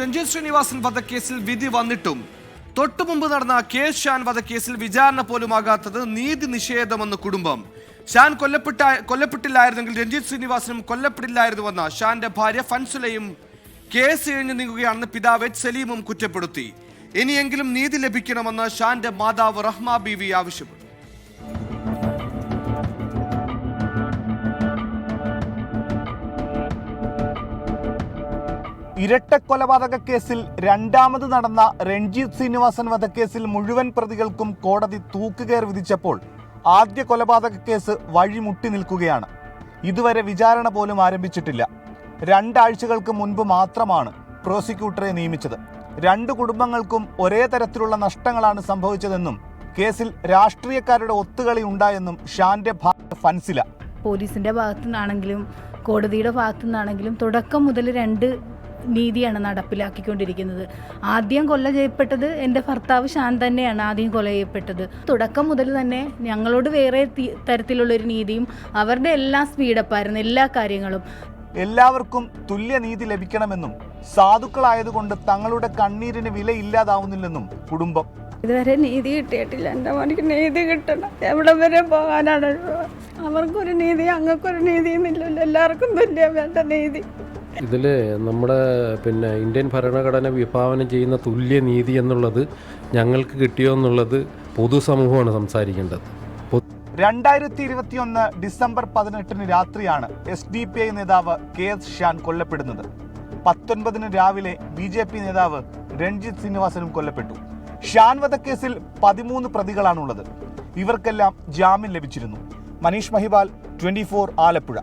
രഞ്ജിത് ശ്രീനിവാസൻ വധക്കേസിൽ വിധി വന്നിട്ടും തൊട്ടു മുമ്പ് നടന്ന കെ ഷാൻ വധക്കേസിൽ വിചാരണ പോലും ആകാത്തത് നീതി നിഷേധമെന്ന് കുടുംബം. ഷാൻ കൊല്ലപ്പെട്ട കൊല്ലപ്പെട്ടില്ലായിരുന്നെങ്കിൽ രഞ്ജിത് ശ്രീനിവാസനും കൊല്ലപ്പെടില്ലായിരുന്നുവെന്ന ഷാന്റെ ഭാര്യ ഫൻസുലയും കേസ് കഴിഞ്ഞു നീങ്ങുകയാണെന്ന് പിതാവ് എച്ച് സലീമും കുറ്റപ്പെടുത്തി. ഇനിയെങ്കിലും നീതി ലഭിക്കണമെന്ന് ഷാന്റെ മാതാവ് റഹ്മ ബീവി ആവശ്യപ്പെട്ടു. ഇരട്ട കൊലപാതക കേസിൽ രണ്ടാമത് നടന്ന രഞ്ജിത്ത് ശ്രീനിവാസൻ വധക്കേസിൽ മുഴുവൻ പ്രതികൾക്കും കോടതി തൂക്കുകയർ വിധിച്ചപ്പോൾ ആദ്യ കൊലപാതക കേസ് വഴിമുട്ടി നിൽക്കുകയാണ്. ഇതുവരെ വിചാരണ പോലും ആരംഭിച്ചിട്ടില്ല. രണ്ടാഴ്ചകൾക്ക് മുൻപ് മാത്രമാണ് പ്രോസിക്യൂട്ടറെ നിയമിച്ചത്. രണ്ട് കുടുംബങ്ങൾക്കും ഒരേ തരത്തിലുള്ള നഷ്ടങ്ങളാണ് സംഭവിച്ചതെന്നും കേസിൽ രാഷ്ട്രീയക്കാരുടെ ഒത്തുകളി ഉണ്ടായെന്നും ഷാന്റെ ഭാര്യ ഫൻസില. പോലീസിന്റെ ഭാഗത്തു നിന്നാണെങ്കിലും കോടതിയുടെ ഭാഗത്തു നിന്നാണെങ്കിലും തുടക്കം മുതൽ രണ്ട് നീതിയാണ് നടപ്പിലാക്കിക്കൊണ്ടിരിക്കുന്നത്. ആദ്യം കൊല്ല ചെയ്യപ്പെട്ടത് എന്റെ ഭർത്താവ് ഷാൻ തന്നെയാണ് ആദ്യം കൊല ചെയ്യപ്പെട്ടത്. തുടക്കം മുതൽ തന്നെ ഞങ്ങളോട് വേറെ തരത്തിലുള്ള തരത്തിലുള്ളൊരു നീതിയും അവരുടെ എല്ലാം സ്പീഡപ്പായിരുന്നു എല്ലാ കാര്യങ്ങളും. എല്ലാവർക്കും തുല്യനീതി ലഭിക്കണമെന്നും സാധുക്കളായതുകൊണ്ട് തങ്ങളുടെ കണ്ണീരിന് വില ഇല്ലാതാവുന്നില്ലെന്നും കുടുംബം. ഇതുവരെ നീതി കിട്ടിയിട്ടില്ല. എന്റെ മോനിക്ക് നീതി കിട്ടണം. എവിടെ വരെ പോകാനാണ്? അവർക്കൊരു നീതി അങ്ങക്കൊരു നീതിയും ഇല്ലല്ലോ എല്ലാവർക്കും തുല്യം വേണ്ട നീതി. ഇതിൽ നമ്മുടെ പിന്നെ ഇന്ത്യൻ ഭരണഘടന വിഭാവനം ചെയ്യുന്ന തുല്യനീതി എന്നുള്ളത് ഞങ്ങൾക്ക് കിട്ടിയോ എന്നുള്ളത് പൊതുസമൂഹമാണ് സംസാരിക്കേണ്ടത്. രണ്ടായിരത്തി ഇരുപത്തിയൊന്ന് ഡിസംബർ പതിനെട്ടിന് രാത്രിയാണ് എസ് ഡി പി ഐ നേതാവ് കെ എസ് ഷാൻ കൊല്ലപ്പെടുന്നത്. പത്തൊൻപതിന് രാവിലെ ബി ജെ പി നേതാവ് രൺജിത് ശ്രീനിവാസനും കൊല്ലപ്പെട്ടു. ഷാൻ വധക്കേസിൽ പതിമൂന്ന് പ്രതികളാണുള്ളത്. ഇവർക്കെല്ലാം ജാമ്യം ലഭിച്ചിരുന്നു. മനീഷ് മഹിബാൽ ട്വന്റി ആലപ്പുഴ.